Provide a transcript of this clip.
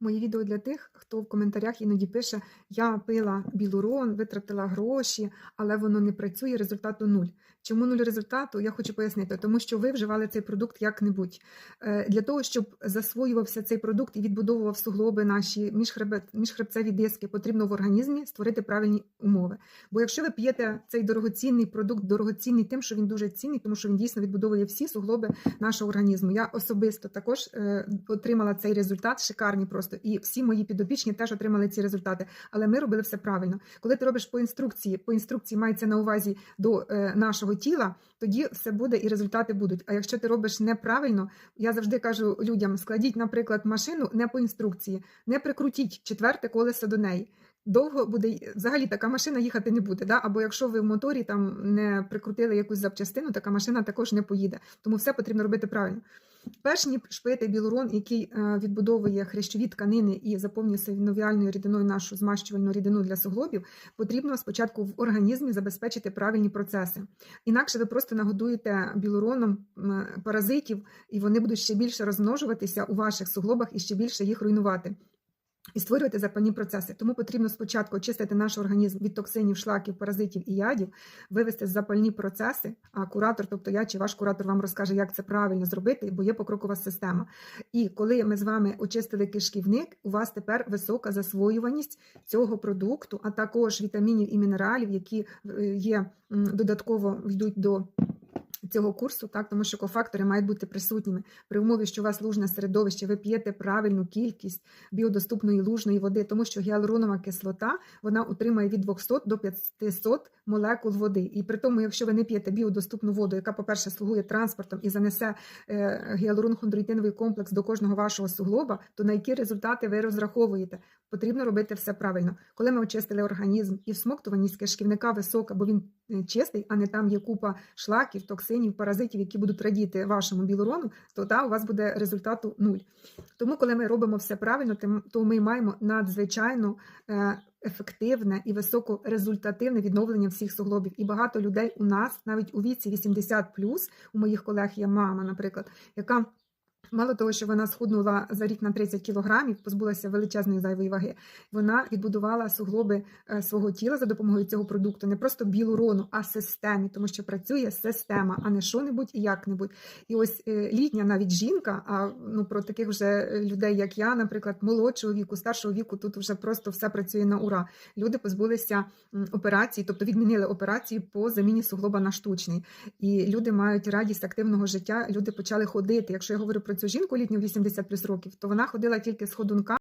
Мої відео для тих, хто в коментарях іноді пише: Я пила білурон, витратила гроші, але воно не працює, результату нуль. Чому нуль результату? Я хочу пояснити, тому що ви вживали цей продукт як-небудь. Е, Для того, щоб засвоювався цей продукт і відбудовував суглоби наші міжхребет, міжхребцеві диски, потрібно в організмі створити правильні умови. Бо якщо ви п'єте цей дорогоцінний продукт, дорогоцінний тим, що він дуже цінний, тому що він дійсно відбудовує всі суглоби нашого організму. Я особисто також е, отримала цей результат, шикарні просто. І всі мої підопічні теж отримали ці результати. Але ми робили все правильно. Коли ти робиш по інструкції, по інструкції мається на увазі до е, нашого тіла, тоді все буде і результати будуть. А якщо ти робиш неправильно, я завжди кажу людям: складіть, наприклад, машину не по інструкції, не прикрутіть четверте колесо до неї. Довго буде взагалі така машина їхати не буде. Да? Або якщо ви в моторі там не прикрутили якусь запчастину, така машина також не поїде. Тому все потрібно робити правильно. Перш ніж пити білорон, який е, відбудовує хрящові тканини і заповнює синовіальною рідиною нашу змащувальну рідину для суглобів, потрібно спочатку в організмі забезпечити правильні процеси. Інакше ви просто нагодуєте білороном паразитів, і вони будуть ще більше розмножуватися у ваших суглобах і ще більше їх руйнувати. І створювати запальні процеси. Тому потрібно спочатку очистити наш організм від токсинів, шлаків, паразитів і ядів, вивести запальні процеси. А куратор, тобто я чи ваш куратор, вам розкаже, як це правильно зробити, бо є покрокова система. І коли ми з вами очистили кишківник, у вас тепер висока засвоюваність цього продукту, а також вітамінів і мінералів, які е, є додатково йдуть до. Цього курсу, так, тому що кофактори мають бути присутніми при умові, що у вас лужне середовище, ви п'єте правильну кількість біодоступної лужної води, тому що гіалуронова кислота вона утримує від 200 до 500 молекул води. І при тому, якщо ви не п'єте біодоступну воду, яка, по-перше, слугує транспортом і занесе е, гіалурон-хондроїтиновий комплекс до кожного вашого суглоба, то на які результати ви розраховуєте? Потрібно робити все правильно. Коли ми очистили організм і всмоктуваність кишківника висока, бо він чистий, а не там є купа шлаків, токсинів, паразитів, які будуть радіти вашому білурону, то та у вас буде результату нуль. Тому, коли ми робимо все правильно, то ми маємо надзвичайно е, ефективне і високорезультативне відновлення всіх суглобів. І багато людей у нас, навіть у віці 80 у моїх колег є мама, наприклад, яка. Мало того, що вона схуднула за рік на 30 кілограмів, позбулася величезної зайвої ваги. Вона відбудувала суглоби е, свого тіла за допомогою цього продукту, не просто білурону, а системі, тому що працює система, а не що-небудь і як-небудь. І ось е, літня навіть жінка, а ну про таких вже людей, як я, наприклад, молодшого віку, старшого віку, тут вже просто все працює на ура. Люди позбулися операції, тобто відмінили операції по заміні суглоба на штучний. І люди мають радість активного життя. Люди почали ходити. Якщо я говорю про цю жінку літню 80 плюс років, то вона ходила тільки з ходунка.